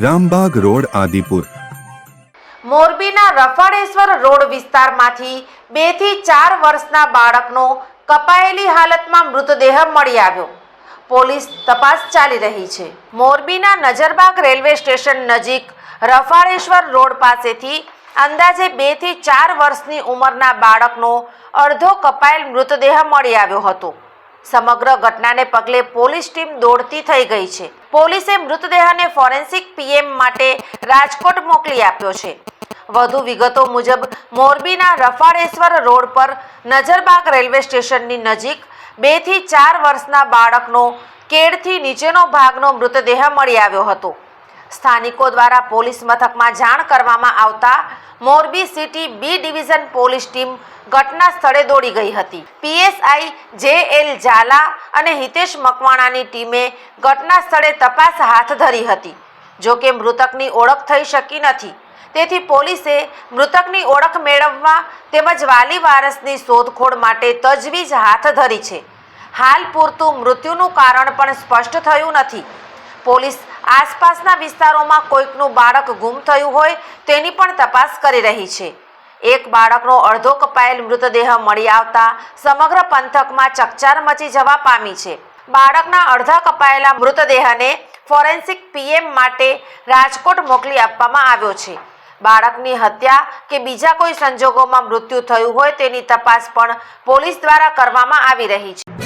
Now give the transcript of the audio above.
Rambag road, Adipur. મોરબીના Rafaleshwar road વિસ્તારમાંથી બેથી ચાર વર્ષના બાળકનો કપાયેલી હાલતમાં મૃતદેહ મળી આવ્યો. પોલીસ તપાસ ચાલી રહી છે. મોરબીના નજરબાગ રેલવે સ્ટેશન નજીક રફાળેશ્વર રોડ પાસેથી અંદાજે બેથી ચાર વર્ષની ઉંમરના બાળકનો અડધો કપાયેલ મૃતદેહ મળી આવ્યો હતો. સમગ્ર ઘટનાને પગલે પોલીસ ટીમ દોડતી થઈ ગઈ છે. પોલીસે મૃતદેહને ફોરેન્સિક પીએમ માટે રાજકોટ મોકલી આપ્યો છે. વધુ વિગતો મુજબ, મોરબીના રફાળેશ્વર રોડ પર નજરબાગ રેલવે સ્ટેશનની નજીક બેથી ચાર વર્ષના બાળકનો કેડથી નીચેનો ભાગનો મૃતદેહ મળી આવ્યો હતો. સ્થાનિકો દ્વારા પોલીસ મથકમાં જાણ કરવામાં આવતા Morbi city B division police team ઘટના સ્થળે દોડી ગઈ હતી. પીએસઆઈ જે એલ ઝાલા અને હિતેશ મકવાણાની ટીમે ઘટના સ્થળે તપાસ હાથ ધરી હતી. જો કે મૃતકની ઓળખ થઈ શકી નથી. તેથી પોલીસે મૃતકની ઓળખ મેળવવા તેમજ વાલી વારસની શોધખોળ માટે તજવીજ હાથ ધરી છે. હાલ પૂરતું મૃત્યુનું કારણ પણ સ્પષ્ટ થયું નથી. પોલીસ આસપાસના વિસ્તારોમાં કોઈકનું બાળક ગુમ થયું હોય તેની પણ તપાસ કરી રહી છે. એક બાળકનો અડધો કપાયેલ મૃતદેહ મળી આવતા સમગ્ર પંથકમાં ચકચાર મચી જવા પામી છે. બાળકના અડધા કપાયેલા મૃતદેહને ફોરેન્સિક પીએમ માટે રાજકોટ મોકલી આપવામાં આવ્યો છે. બાળકની હત્યા કે બીજા કોઈ સંજોગોમાં મૃત્યુ થયું હોય તેની તપાસ પણ પોલીસ દ્વારા કરવામાં આવી રહી છે.